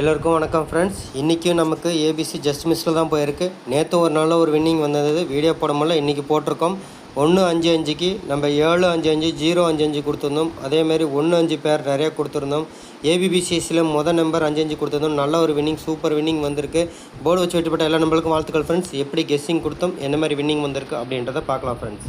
எல்லோருக்கும் வணக்கம் ஃப்ரெண்ட்ஸ் இன்றைக்கும் நமக்கு ஏபிசி ஜஸ்ட் மிஸ்ஸில் தான் போயிருக்கு. நேற்று ஒரு நாளில் ஒரு வின்னிங் வந்தது. வீடியோ போட இன்றைக்கி போட்டிருக்கோம். ஒன்று அஞ்சு அஞ்சுக்கு நம்ம ஏழு அஞ்சு அஞ்சு ஜீரோ அஞ்சு அஞ்சு கொடுத்துருந்தோம். அதேமாரி ஒன்று அஞ்சு பேர் நிறைய கொடுத்துருந்தோம். ஏபிபிசிஎஸ்சியில் மொதல் நம்பர் அஞ்சு அஞ்சு கொடுத்துருந்தோம். நல்ல ஒரு வின்னிங் சூப்பர் வின்னிங் வந்திருக்கு. போர்டு வச்சு வெட்டுப்பட்ட எல்லா நம்மளுக்கும் வாழ்த்துக்கள் ஃப்ரெண்ட்ஸ் எப்படி கெஸ்ஸிங் கொடுத்தோம் என்ன மாதிரி வின்னிங் வந்திருக்கு அப்படின்றத பார்க்கலாம் friends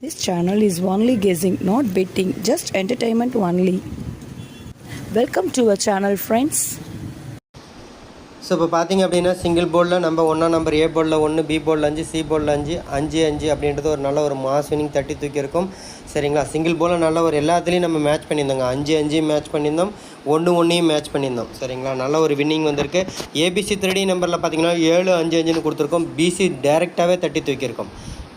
This channel is only guessing, not betting, just entertainment only. Welcome to our channel friends so இப்போ பார்த்தீங்க அப்படின்னா சிங்கிள் போர்டில் நம்ம ஒன்றா நம்பர் ஏ போர்டில் ஒன்று பி போர்டில் அஞ்சு சி போர்டில் அஞ்சு அஞ்சு அஞ்சு அப்படின்றது ஒரு நல்ல ஒரு மாஸ் வினிங் தட்டி தூக்கியிருக்கும் சரிங்களா? சிங்கிள் போர்டில் நல்ல ஒரு எல்லாத்துலேயும் நம்ம மேட்ச் பண்ணியிருந்தோங்க. அஞ்சு அஞ்சையும் மேட்ச் பண்ணியிருந்தோம். ஒன்று ஒன்றையும் மேட்ச் பண்ணியிருந்தோம். சரிங்களா? நல்ல ஒரு வின்னிங் வந்திருக்கு. ஏபிசி த்ரீ நம்பரில் பார்த்தீங்கன்னா ஏழு அஞ்சு அஞ்சுன்னு கொடுத்துருக்கோம். பிசி டேரெக்டாகவே தட்டி தூக்கியிருக்கோம்.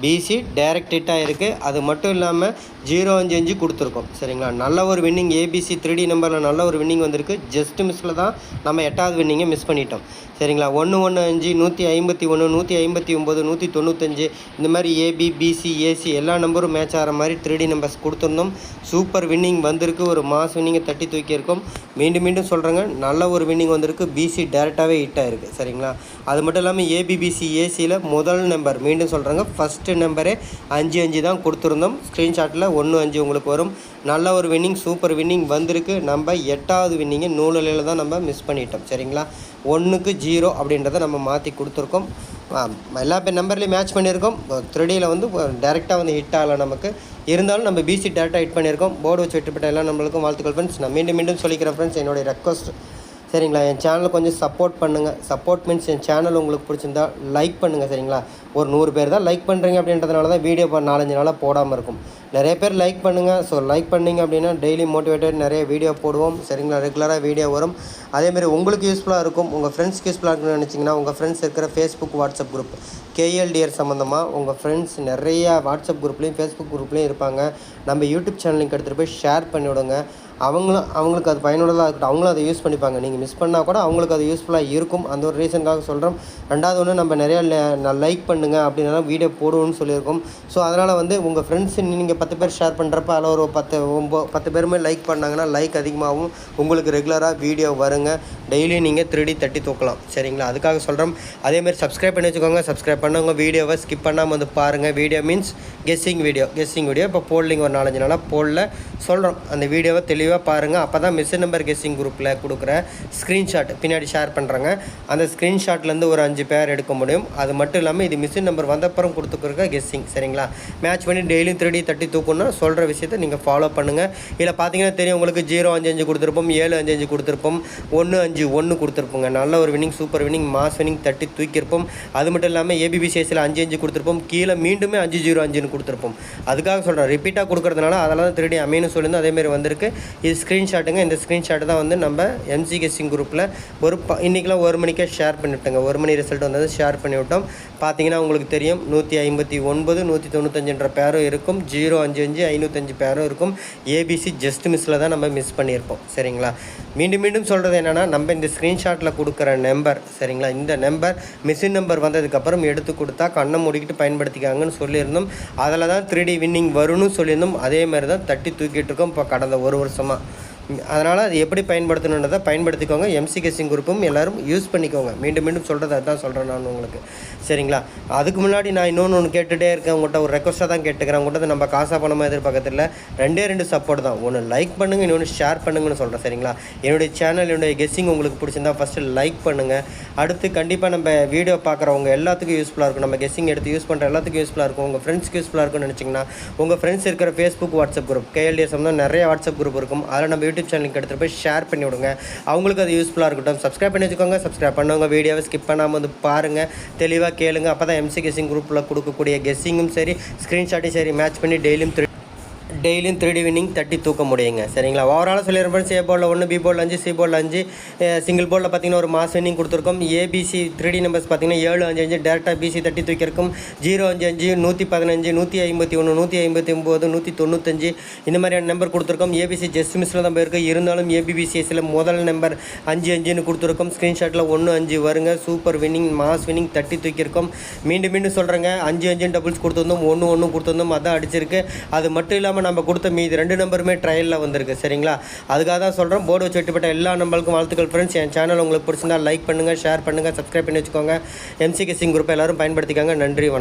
பிசி டைரக்ட் ஹிட்டாக இருக்குது அது மட்டும் இல்லாமல் ஜீரோ அஞ்சு அஞ்சு கொடுத்துருக்கோம். சரிங்களா? நல்ல ஒரு வின்னிங் ஏபிசி த்ரீ நம்பரில் நல்ல ஒரு வின்னிங் வந்திருக்கு. ஜஸ்ட் மிஸ்ஸில் தான் நம்ம எட்டாவது வின்னிங்கை மிஸ் பண்ணிட்டோம். சரிங்களா? ஒன்று ஒன்று அஞ்சு நூற்றி ஐம்பத்தி ஒன்று நூற்றி ஐம்பத்தி ஒம்பது நூற்றி தொண்ணூத்தஞ்சு இந்த மாதிரி ஏபி பிசி ஏசி எல்லா நம்பரும் மேட்ச் ஆகிற மாதிரி த்ரீ நம்பர்ஸ் கொடுத்துருந்தோம். சூப்பர் வின்னிங் வந்திருக்கு. ஒரு மாஸ் வின்னிங்கை தட்டி தூக்கியிருக்கோம். மீண்டும் மீண்டும் சொல்கிறேங்க நல்ல ஒரு வின்னிங் வந்திருக்கு. பிசி டேரெக்டாகவே ஹிட்டாக இருக்குது சரிங்களா? அது மட்டும் இல்லாமல் ஏபிபிசி ஏசியில் முதல் நம்பர் மீண்டும் சொல்கிறேங்க ஃபஸ்ட்டு நம்பரு அஞ்சு அஞ்சு தான் கொடுத்துருந்தோம். ஸ்க்ரீன்ஷாட்டில் ஒன்று அஞ்சு உங்களுக்கு வரும். நல்ல ஒரு வின்னிங் சூப்பர் வின்னிங் வந்திருக்கு. நம்ம எட்டாவது வின்னிங்கு நூலில் தான் நம்ம மிஸ் பண்ணிட்டோம். சரிங்களா? ஒன்றுக்கு ஜீரோ அப்படின்றத நம்ம மாற்றி கொடுத்துருக்கோம். எல்லா பேர் நம்பர்லேயும் மேட்ச் பண்ணியிருக்கோம். த்ரெடியில் வந்து டேரெக்டாக வந்து ஹிட் ஆகலை நமக்கு. இருந்தாலும் நம்ம பிசி டேரெக்டாக ஹிட் பண்ணியிருக்கோம். போர்டு வச்சு வெட்டுப்பட்ட எல்லா நம்மளுக்கும் வாழ்த்துக்கள் ஃப்ரெண்ட்ஸ் நான் மீண்டும் மீண்டும் சொல்லிக்கிறேன் ஃப்ரெண்ட்ஸ் என்னுடைய ரெக்வஸ்ட் சரிங்களா? என் சேனலை கொஞ்சம் சப்போர்ட் பண்ணுங்கள் சப்போர்ட் மீன்ஸ் என் சேனல் உங்களுக்கு பிடிச்சிருந்தா லைக் பண்ணுங்கள் சரிங்களா? ஒரு நூறு பேர் தான் லைக் பண்ணுறீங்க அப்படின்றதுனால தான் வீடியோ இப்போ நாலஞ்சு நாளாக போடாமல் இருக்கும். நிறைய பேர் லைக் பண்ணுங்கள் ஸோ லைக் பண்ணிங்க அப்படின்னா டெய்லி மோட்டிவேட்டட் நிறைய வீடியோ போடுவோம் சரிங்களா? ரெகுலராக வீடியோ வரும். அதேமாதிரி உங்களுக்கு யூஸ்ஃபுல்லாக இருக்கும். உங்கள் ஃப்ரெண்ட்ஸ்க்கு யூஸ்ஃபுல்லாக இருக்குன்னு நினச்சிங்கன்னா உங்கள் ஃப்ரெண்ட்ஸ் இருக்கிற ஃபேஸ்புக் வாட்ஸ்அப் குரூப் கேஎல்டிஆர் சம்மந்தமாக உங்கள் ஃப்ரெண்ட்ஸ் நிறையா வாட்ஸ்அப் குரூப்லேயும் ஃபேஸ்புக் குரூப்லேயும் இருப்பாங்க. நம்ம யூடியூப் சேனலுக்கு எடுத்துகிட்டு போய் ஷேர் பண்ணிவிடுங்க. அவங்களும் அவங்களுக்கு அது பயனுள்ளதாக இருக்கட்டும். அவங்களும் அதை யூஸ் பண்ணிப்பாங்க. நீங்கள் மிஸ் பண்ணால் கூட அவங்களுக்கு அது யூஸ்ஃபுல்லாக இருக்கும். அந்த ஒரு ரீசனுக்காக சொல்கிறோம் ரெண்டாவது ஒன்று நம்ம நிறையா லைக் பண்ணுங்கள் அப்படின்னாலும் வீடியோ போடுவோம்னு சொல்லியிருக்கோம். ஸோ அதனால் வந்து உங்கள் ஃப்ரெண்ட்ஸ் நீங்கள் பத்து பேர் ஷேர் பண்ணுறப்ப அதில் ஒரு பத்து ஒம்போ பத்து பேருமே லைக் பண்ணாங்கன்னா லைக் அதிகமாகவும் உங்களுக்கு ரெகுலராக வீடியோ வருங்க. டெய்லியும் நீங்கள் திருடி தட்டி தூக்கலாம். சரிங்களா? அதுக்காக சொல்கிறோம் அதேமாதிரி சப்ஸ்கிரைப் பண்ணி வச்சுக்கோங்க. சப்ஸ்கிரைப் பண்ணவங்க வீடியோவை ஸ்கிப் பண்ணாமல் வந்து பாருங்கள் video means guessing video guessing video இப்போ போடலிங்க ஒரு நாலஞ்சு நாளாக போடல சொல்கிறோம் அந்த வீடியோவை தெளிவாக பாருங்கள் அப்போ தான் மிஸ் நம்பர் கெஸ்ஸிங் குரூப்பில் கொடுக்குற ஸ்க்ரீன்ஷாட் பின்னாடி ஷேர் பண்ணுறாங்க அந்த ஸ்க்ரீன்ஷாட்லேருந்து ஒரு அஞ்சு பேர் எடுக்க முடியும். அது மட்டும் இல்லாமல் இது மிஸ் நம்பர் வந்தப்புறம் கொடுத்துருக்க கெஸ்ஸிங் சரிங்களா? மேட்ச் பண்ணி டெய்லியும் திருடி தட்டி தூக்கணும்னா சொல்கிற விஷயத்தை நீங்கள் ஃபாலோ பண்ணுங்கள் இதில் பார்த்தீங்கன்னா தெரியும். உங்களுக்கு ஜீரோ அஞ்சு அஞ்சு கொடுத்துருப்போம். ஏழு அஞ்சு அஞ்சு கொடுத்துருப்போம். ஒன்று அஞ்சு ஒன்று கொடுத்துருப்போங்க. நல்ல ஒரு winning super winning mass winning தட்டி தூக்கியிருப்போம். அது மட்டும் இல்லாமல் ஏபிபிசிஎஸ்சியில் அஞ்சு அஞ்சு கொடுத்துருப்போம். கீழே மீண்டுமே அஞ்சு ஜீரோ அஞ்சுன்னு கொடுத்துருப்போம். அதுக்காக சொல்கிறேன் ரிப்பீட்டாக கொடுக்குறதுனால அதெல்லாம் தான் திருடி அமைன்னு சொல்லியிருந்தோம் அதேமாரி வந்திருக்கு. இது ஸ்க்ரீன்ஷாட்டுங்க இந்த ஸ்க்ரீன்ஷாட் தான் வந்து நம்ம எம்சி குரூப்பில் ஒரு ப இன்றைக்கெலாம் ஒரு மணிக்கே ஷேர் பண்ணிவிட்டோங்க ஒரு மணி ரிசல்ட் வந்தது ஷேர் பண்ணிவிட்டோம் பார்த்தீங்கன்னா உங்களுக்கு தெரியும் நூற்றி ஐம்பத்தி ஒன்பது நூற்றி தொண்ணூத்தஞ்சுன்ற பேரும் இருக்கும். ஜீரோ அஞ்சு அஞ்சு ஐநூற்றஞ்சு பேரும் இருக்கும். ஏபிசி ஜஸ்ட் மிஸ்ஸில் தான் நம்ம மிஸ் பண்ணியிருப்போம். சரிங்களா? மீண்டும் மீண்டும் சொல்கிறது என்னென்னா நம்ம இந்த ஸ்க்ரீன்ஷாட்டில் கொடுக்குற நம்பர் சரிங்களா? இந்த நம்பர் மிஷின் நம்பர் வந்ததுக்கப்புறம் எடுத்து கொடுத்தா கண்ணை மூடிக்கிட்டு பயன்படுத்திக்காங்கன்னு சொல்லியிருந்தோம். அதில் தான் த்ரீ டி வின்னிங் வரும்னு சொல்லியிருந்தோம். அதே மாதிரி தான் தட்டி தூக்கிட்டு இருக்கோம். இப்போ கடந்த ஒரு வருஷம் Ama அதனால் அது எப்படி பயன்படுத்தணுன்றதை பயன்படுத்திக்கோங்க. எம்சி கெஸ்டிங் குரூப்பும் எல்லோரும் யூஸ் பண்ணிக்கோங்க. மீண்டும் மீண்டும் சொல்கிறது அதுதான் சொல்கிறேன் நான் உங்களுக்கு. சரிங்களா? அதுக்கு முன்னாடி நான் இன்னொன்று ஒன்று கேட்டுகிட்டே இருக்கேன். உங்கள்கிட்ட ஒரு ரெக்வஸ்ட்டாக தான் கேட்டுக்கிறேன். உங்கள்கிட்ட நம்ம காசாக பணமாக எதிர்பார்க்கறதில்ல. ரெண்டே ரெண்டு சப்போர்ட் தான். ஒன்று லைக் பண்ணுங்கள் இன்னொன்று ஷேர் பண்ணுங்கன்னு சொல்கிறேன் சரிங்களா? என்னுடைய சேனல் என்னுடைய கெஸ்ஸிங் உங்களுக்கு பிடிச்சிருந்தா ஃபஸ்ட்டு லைக் பண்ணுங்கள் அடுத்து கண்டிப்பாக நம்ம வீடியோ பார்க்குறவங்க எல்லாத்துக்கும் யூஸ்ஃபுல்லாக இருக்கும். நம்ம கெஸ்ஸிங் எடுத்து யூஸ் பண்ணுற எல்லாத்துக்கும் யூஸ்ஃபுல்லாக இருக்கும். உங்கள் ஃப்ரெண்ட்ஸ்க்கு யூஸ்ஃபுல்லாக இருக்கும்னு நினச்சிங்கன்னா உங்கள் ஃப்ரெண்ட்ஸ் இருக்கிற ஃபேஸ்புக் வாட்ஸ்அப் குரூப் கேஎல்டிஎஸ் தான் நிறைய வாட்ஸ்அப் குரூப் இருக்கும். அதில் நம்ம யூடியூப் சேனலுக்கு எடுத்துகிட்டு போய் ஷேர் பண்ணி விடுங்க. அவங்களுக்கு அது யூஸ்ஃபுல்லாக இருக்கட்டும். சப்ஸ்கிரைப் பண்ணி வச்சுக்கோங்க. சப்ஸ்கிரைப் பண்ணவங்க வீடியோவை ஸ்கிப் பண்ணாமல் வந்து பாருங்கள் தெளிவாக கேளுங்க. அப்போ தான் எம்சி கெஸ்ஸிங் குரூப்பில் கொடுக்கக்கூடிய கெஸ்ஸிங்கும் சரி ஸ்க்ரீன்ஷாட்டையும் சரி மேட்ச் பண்ணி டெய்லியும் டெய்லியும் த்ரீ வின்னிங் தட்டி தூக்க முடியுங்க. சரிங்களா? ஓவராலாக சொல்லியிருப்பேன் ஃப்ரெண்ட்ஸ் ஏ ஒன்று பி போலில் அஞ்சு சி போலில் அஞ்சு. சிங்கிள் போர்டில் பார்த்தீங்கன்னா ஒரு மாஸ் வின்னிங் கொடுத்துருக்கோம். ஏபிசி த்ரீ டி நம்பர்ஸ் பார்த்தீங்கன்னா ஏழு அஞ்சு அஞ்சு. டேரெக்டாக பிசி தட்டி தூக்கியிருக்கும் ஜீரோ அஞ்சு அஞ்சு நூற்றி பதினஞ்சு நூற்றி ஐம்பத்தி ஒன்று நூற்றி ஐம்பத்தி ஒம்பது நூற்றி தொண்ணூத்தஞ்சு. இந்த மாதிரியான நம்பர் கொடுத்துருக்கோம். ஏபிசி ஜஸ்ட் மிஸ்ஸில் தான் போயிருக்கு. இருந்தாலும் ஏபிபிசிஎஸ்சில் முதல் நம்பர் அஞ்சு அஞ்சுன்னு கொடுத்துருக்கோம். ஸ்க்ரீன்ஷாட்டில் ஒன்று அஞ்சு வருங்க. சூப்பர் வின்னிங் மாஸ் வின்னிங் தட்டி தூக்கியிருக்கோம் மீண்டும் மீண்டும் சொல்கிறேங்க அஞ்சு அஞ்சு டபுள்ஸ் கொடுத்துருந்தோம். ஒன்று ஒன்று கொடுத்துருந்தோம். அதான் அடிச்சிருக்கு. அது மட்டும் இல்லாமல் நம்ம கொடுத்த மீதி ரெண்டு நம்பருமே ட்ரையலில் வந்திருக்கு சரிங்களா? அதுக்காக தான் சொல்கிறோம் போர்டு வச்சு வெட்டிப்பட்ட எல்லா நம்பருக்கும் வாழ்த்துக்கள் ஃப்ரெண்ட்ஸ் என் சேனல் உங்களுக்கு பிடிச்சிருந்தா லைக் பண்ணுங்கள் ஷேர் பண்ணுங்கள் சப்ஸ்கிரைப் பண்ணி வச்சுக்கோங்க. எம்சிகே சிங் குரூப்பை எல்லாரும் பயன்படுத்திக்கோங்க. நன்றி வணக்கம்.